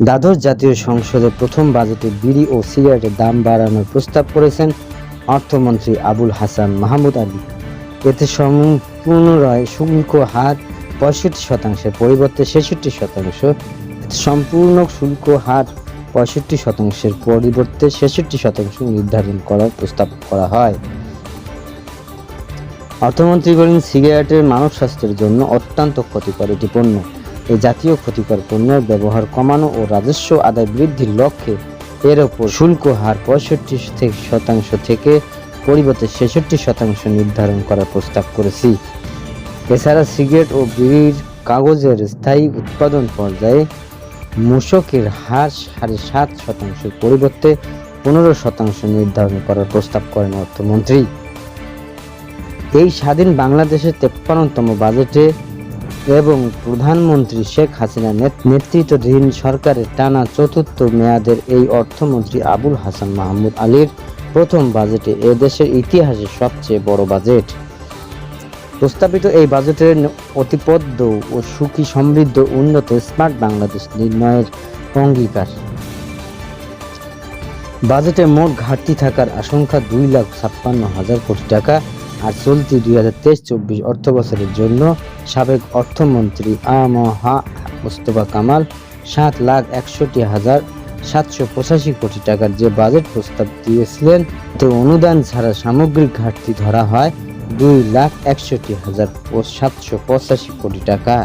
দ্বাদশ জাতীয় সংসদে প্রথম বাজেটে বিড়ি ও সিগারেটের দাম বাড়ানোর প্রস্তাব করেছেন অর্থমন্ত্রী আবুল হাসান মাহমুদ আলী। এতে সম্পূর্ণরায় শুল্ক হার পঁয়ষট্টি শতাংশের পরিবর্তে ছেষট্টি শতাংশ। সম্পূর্ণ শুল্ক হার পঁয়ষট্টি শতাংশের পরিবর্তে ছেষট্টি শতাংশ নির্ধারণ করার প্রস্তাব করা হয়। অর্থমন্ত্রী বলেন, সিগারেটের মানব স্বাস্থ্যের জন্য অত্যন্ত ক্ষতিকর এটি পণ্য। এই জাতীয় ক্ষতিকর পণ্যের ব্যবহার কমানো ও রাজস্ব আদায় বৃদ্ধির লক্ষ্যে এর ওপর শুল্ক হার পঁয়ষট্টি শতাংশ থেকে পরিবর্তে ছেষট্টি শতাংশ নির্ধারণ করার প্রস্তাব করেছি। এছাড়া সিগারেট ও বিড়ির কাগজের স্থায়ী উৎপাদন পর্যায়ে মূসকের হার সাড়ে সাত শতাংশের পরিবর্তে পনেরো শতাংশ নির্ধারণ করার প্রস্তাব করেন অর্থমন্ত্রী। এই স্বাধীন বাংলাদেশের তেপ্পান্নতম বাজেটে এবং প্রধানমন্ত্রী শেখ হাসিনা নেত- নেতৃত্বাধীন সরকারের টানা চতুর্থ মেয়াদের এই অর্থমন্ত্রী আবুল হাসান মাহমুদ আলীর প্রথম বাজেটে এ দেশের ইতিহাসে সবচেয়ে বড় বাজেট। প্রস্তাবিত এই বাজেটের অতিপদ্য ও সুখী সমৃদ্ধ উন্নত স্মার্ট বাংলাদেশ নির্ণয়ের অঙ্গীকার। বাজেটে মোট ঘাটতি থাকার আশঙ্কা দুই লাখ ছাপ্পান্ন হাজার কোটি টাকা। আর চলতি দুই হাজার তেইশ চব্বিশ অর্থ বছরের জন্য সাবেক অর্থমন্ত্রী আমহা মোস্তফা কামাল সাত লাখ একষট্টি হাজার সাতশো পঁচাশি কোটি টাকার যে বাজেট প্রস্তাব দিয়েছিলেন, তো অনুদান ছাড়া সামগ্রিক ঘাটতি ধরা হয় দুই লাখ একষট্টি হাজার সাতশো পঁচাশি কোটি টাকা।